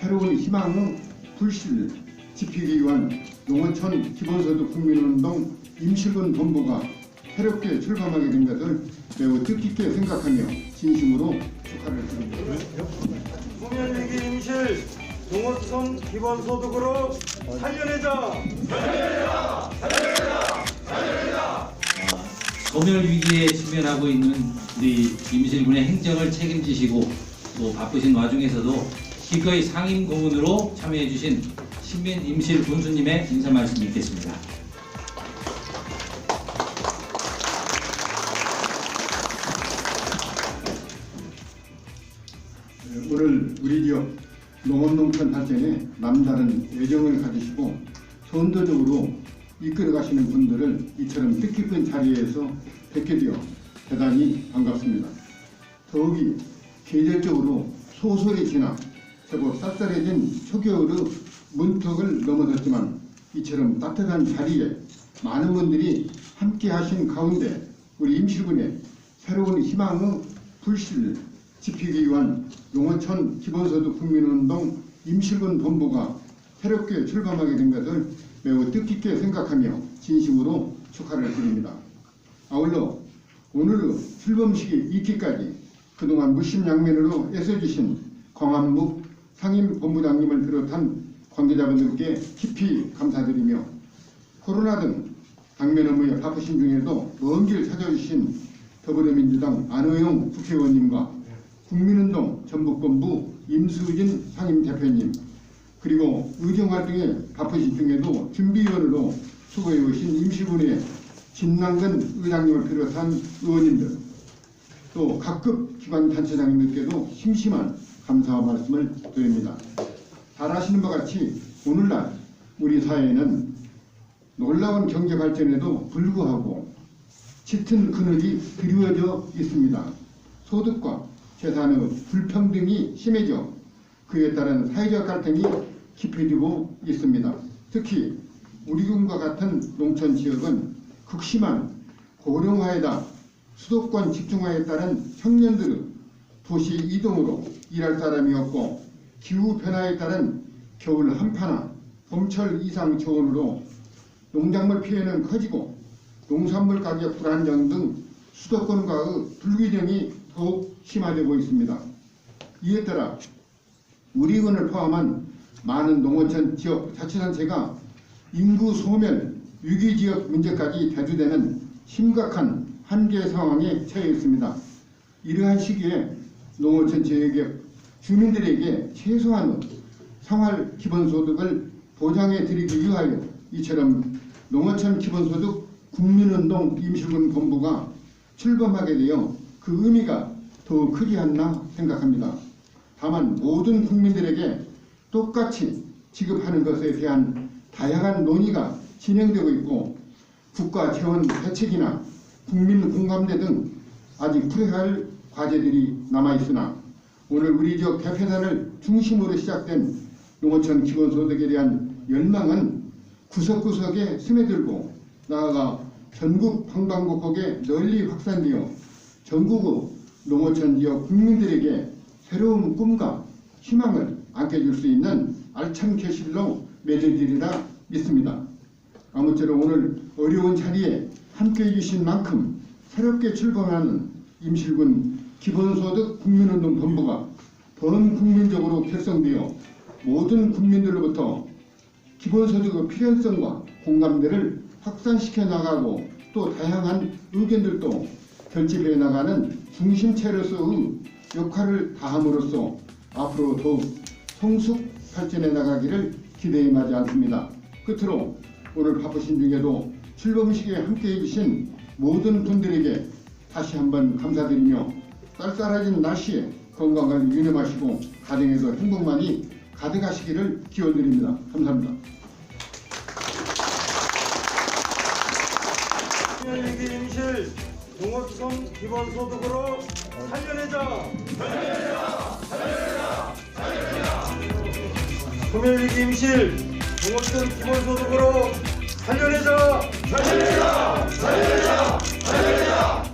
새로운 희망의 불씨를 지피기 위한 농어촌 기본소득 국민운동 임실군 본부가 새롭게 출범하게 된 것을 매우 뜻깊게 생각하며 진심으로 축하를 드립니다. 소멸위기 임실 농어촌 기본소득으로 살려내자. 소멸 위기에 직면하고 있는 우리 임실군의 행정을 책임지시고 또 바쁘신 와중에서도 기꺼이 상임 고문으로 참여해 주신 신민 임실 군수님의 인사 말씀 읽겠습니다. 오늘 우리 지역 농업농촌 발전에 남다른 애정을 가지시고 선도적으로 이끌어 가시는 분들을 이처럼 뜻깊은 자리에서 뵙게 되어 대단히 반갑습니다. 더욱이 계절적으로 소설이 지나 제법 쌀쌀해진 초겨울의 문턱을 넘어섰지만 이처럼 따뜻한 자리에 많은 분들이 함께 하신 가운데 우리 임실군의 새로운 희망의 불씨를 지피기 위한 농어촌 기본소득 국민운동 임실군 본부가 새롭게 출범하게 된 것을 매우 뜻깊게 생각하며 진심으로 축하를 드립니다. 아울러 오늘 출범식이 있기까지 그동안 무심양면으로 애써주신 광안묵 상임 본부장님을 비롯한 관계자분들께 깊이 감사드리며 코로나 등 당면 업무에 바쁘신 중에도 먼 길 찾아주신 더불어민주당 안호영 국회의원님과 국민운동 전북본부 임수진 상임대표님 그리고 의정활동에 바쁘신 중에도 준비위원으로 수고해 오신 임시군의 진남근 의장님을 비롯한 의원님들 또 각급 기관 단체장님들께도 심심한 감사와 말씀을 드립니다. 잘 아시는 바 같이 오늘날 우리 사회에는 놀라운 경제 발전에도 불구하고 짙은 그늘이 드리워져 있습니다. 소득과 재산의 불평등이 심해져 그에 따른 사회적 갈등이 깊어지고 있습니다. 특히 우리 군과 같은 농촌 지역은 극심한 고령화에다 수도권 집중화에 따른 청년들의 도시 이동으로 일할 사람이 없고 기후 변화에 따른 겨울 한파나 봄철 이상 저온으로 농작물 피해는 커지고 농산물 가격 불안정 등 수도권과의 불균형이 더욱 심화되고 있습니다. 이에 따라 우리군을 포함한 많은 농어촌 지역 자치단체가 인구 소멸 위기 지역 문제까지 대두되는 심각한 한계 상황에 처해 있습니다. 이러한 시기에 농어촌 지역의 주민들에게 최소한의 생활 기본소득을 보장해 드리기 위하여 이처럼 농어촌 기본소득 국민운동 임실군 본부가 출범하게 되어 그 의미가 더 크지 않나 생각합니다. 다만 모든 국민들에게 똑같이 지급하는 것에 대한 다양한 논의가 진행되고 있고 국가 재원 대책이나 국민 공감대 등 아직 풀어야 할 과제들이 남아 있으나 오늘 우리 지역 대표단을 중심으로 시작된 농어촌 기본소득에 대한 열망은 구석구석에 스며들고 나아가 전국 방방곡곡에 널리 확산되어 전국의 농어촌 지역 국민들에게 새로운 꿈과 희망을 안겨줄 수 있는 알찬 결실로 맺어지리라 믿습니다. 아무쪼록 오늘 어려운 자리에 함께해 주신 만큼 새롭게 출범하는 임실군 기본소득 국민운동 본부가 전 국민적으로 결성되어 모든 국민들로부터 기본소득의 필요성과 공감대를 확산시켜 나가고 또 다양한 의견들도 결집해 나가는 중심체로서의 역할을 다함으로써 앞으로 더욱 성숙 발전해 나가기를 기대해 마지 않습니다. 끝으로 오늘 바쁘신 중에도 출범식에 함께해 주신 모든 분들에게 다시 한번 감사드리며 쌀쌀해진 날씨에 건강을 유념하시고 가정에서 행복만이 가득하시기를 기원드립니다. 감사합니다. 소멸위기 임실 농어촌 기본소득으로 살려내자. 소멸위기 임실 농어촌 기본소득으로 살려내자. 살려내자. 살려내자. 살려내자.